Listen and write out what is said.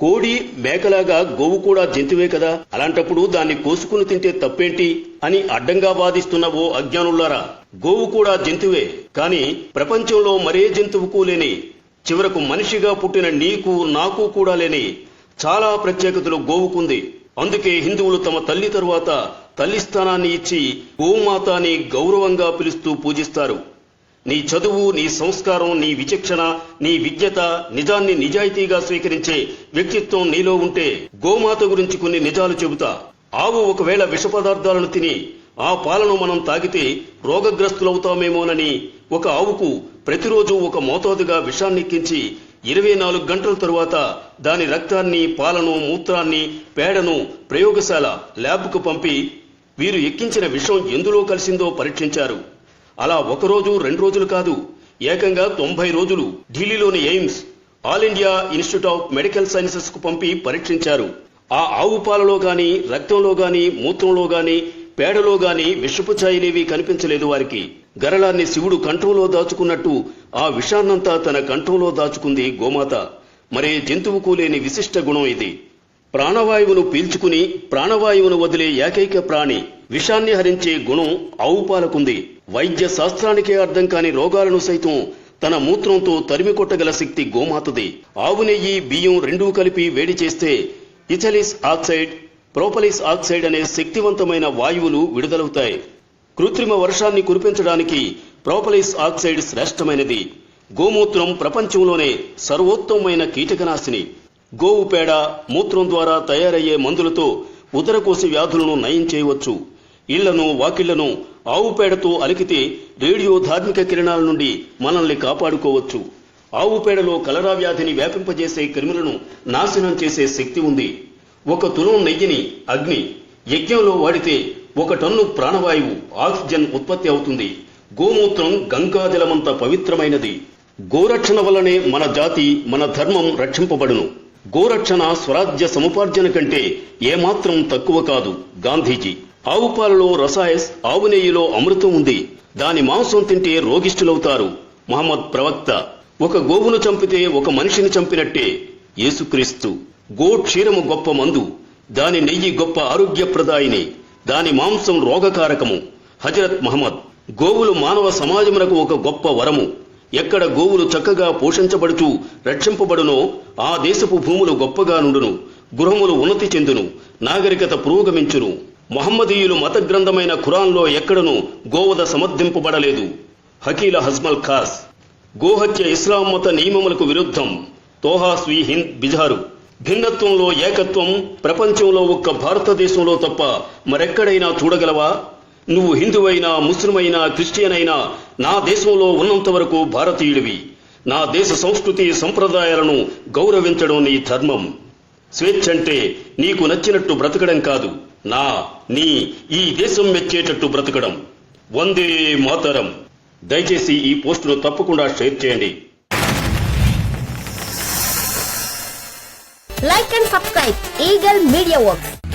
కోడి మేకలాగా గోవు కూడా జంతువే కదా? అలాంటప్పుడు దాన్ని కోసుకుని తింటే తప్పేంటి అని అడ్డంగా వాదిస్తున్న ఓ అజ్ఞానులారా గోవు కూడా జంతువే. కానీ ప్రపంచంలో మరే జంతువుకు లేని చివరకు మనిషిగా పుట్టిన నీకు నాకు కూడా లేని చాలా ప్రత్యేకతలు గోవుకుంది. అందుకే హిందువులు తమ తల్లి తరువాత తల్లి స్థానాన్ని ఇచ్చి గోమాత అని గౌరవంగా పిలుస్తూ పూజిస్తారు. నీ చదువు నీ సంస్కారం నీ విచక్షణ నీ విజ్ఞత నిజాన్ని నిజాయితీగా స్వీకరించే వ్యక్తిత్వం నీలో ఉంటే గోమాత గురించి కొన్ని నిజాలు చెబుతా. ఆవు ఒకవేళ విష పదార్థాలను తిని ఆ పాలను మనం తాగితే రోగగ్రస్తులవుతామేమోనని ఒక ఆవుకు ప్రతిరోజు ఒక మోతాదుగా విషాన్నెక్కించి ఇరవై నాలుగు గంటల తరువాత దాని రక్తాన్ని పాలను మూత్రాన్ని పేడను ప్రయోగశాల ల్యాబ్కు పంపి వీరు ఎక్కించిన విషం ఎందులో కలిసిందో పరీక్షించారు. అలా ఒకరోజు రెండు రోజులు కాదు ఏకంగా తొంభై రోజులు ఢిల్లీలోని AIIMS All India Institute of Medical సైన్సెస్కు పంపి పరీక్షించారు. ఆ ఆవు పాలలో గాని రక్తంలో గాని మూత్రంలో గాని పేడలో గాని విషపు ఛాయలేవి కనిపించలేదు వారికి. గరళాన్ని శివుడు కంఠంలో దాచుకున్నట్టు ఆ విషాన్నంతా తన కంఠంలో దాచుకుంది గోమాత. మరే జంతువుకు లేని విశిష్ట గుణం ఇది. ప్రాణవాయువును పీల్చుకుని ప్రాణవాయువును వదిలే ఏకైక ప్రాణి విషాన్ని హరించే గుణం ఆవు పాలకుంది. వైద్య శాస్త్రానికే అర్థం కాని రోగాలను సైతం తన మూత్రంతో తరిమి కొట్టగల శక్తి గోమాతది. ఆవు నెయ్యి బియ్యం రెండూ కలిపి వేడి చేస్తే ఇథలిస్ ఆక్సైడ్ ప్రోపలిస్ ఆక్సైడ్ అనే శక్తివంతమైన వాయువులు విడుదలవుతాయి. కృత్రిమ వర్షాన్ని కురిపించడానికి ప్రోపలిస్ ఆక్సైడ్ శ్రేష్టమైనది. గోమూత్రం ప్రపంచంలోనే సర్వోత్తమైన కీటకనాశిని. గోవు పేడ మూత్రం ద్వారా తయారయ్యే మందులతో ఉదరకోశ వ్యాధులను నయం చేయవచ్చు. ఇళ్ళను వాకిళ్ళను ఆవు పేడతో అలికితే రేడియో ధార్మిక కిరణాల నుండి మనల్ని కాపాడుకోవచ్చు. ఆవు పేడలో కలరా వ్యాధిని వ్యాపింపజేసే క్రిములను నాశనం చేసే శక్తి ఉంది. ఒక తులం నెయ్యిని అగ్ని యజ్ఞంలో వాడితే ఒక టన్ను ప్రాణవాయువు ఆక్సిజన్ ఉత్పత్తి అవుతుంది. గోమూత్రం గంగాజలమంత పవిత్రమైనది. గోరక్షణ వల్లనే మన జాతి మన ధర్మం రక్షింపబడును. గోరక్షణ స్వరాజ్య సముపార్జన కంటే ఏమాత్రం తక్కువ కాదు గాంధీజీ. ఆవు పాలలో రసాయస్ ఆవు నెయ్యిలో అమృతం ఉంది. దాని మాంసం తింటే రోగిష్ఠులవుతారు. మహమ్మద్ ప్రవక్త ఒక గోవును చంపితే ఒక మనిషిని చంపినట్టే యేసుక్రీస్తు. గో క్షీరము గొప్ప మందు దాని నెయ్యి గొప్ప ఆరోగ్యప్రదాయిని దాని మాంసం రోగకారకము. హజరత్ మహమ్మద్ గోవులు మానవ సమాజమునకు ఒక గొప్ప వరము. ఎక్కడ గోవులు చక్కగా పోషించబడుతూ రక్షింపబడునో ఆ దేశపు భూములు గొప్పగా నుండును గృహములు ఉన్నతి చెందును నాగరికత పురోగమించును. మహమ్మదీయులు మత గ్రంథమైన ఖురాన్లో ఎక్కడనూ గోవద సమర్థింపబడలేదు. హకీల హజ్మల్ ఖాస్ గోహత్య ఇస్లాం మత నియమములకు విరుద్ధం తోహాస్వి హింద్ బిజారు. భిన్నత్వంలో ఏకత్వం ప్రపంచంలో ఒక్క భారతదేశంలో తప్ప మరెక్కడైనా చూడగలవా? నువ్వు హిందువైనా ముస్లిమైనా క్రిస్టియన్ అయినా నా దేశంలో ఉన్నంత వరకు భారతీయుడివి. నా దేశ సంస్కృతి సంప్రదాయాలను గౌరవించడం నీ ధర్మం. స్వేచ్ఛ అంటే నీకు నచ్చినట్టు బ్రతకడం కాదు. నా నీ ఈ దేశం మెచ్చేటట్టు బ్రతకడం. వందే మాతరం. దయచేసి ఈ పోస్టును తప్పకుండా షేర్ చేయండి. Like and subscribe Eagle Media Works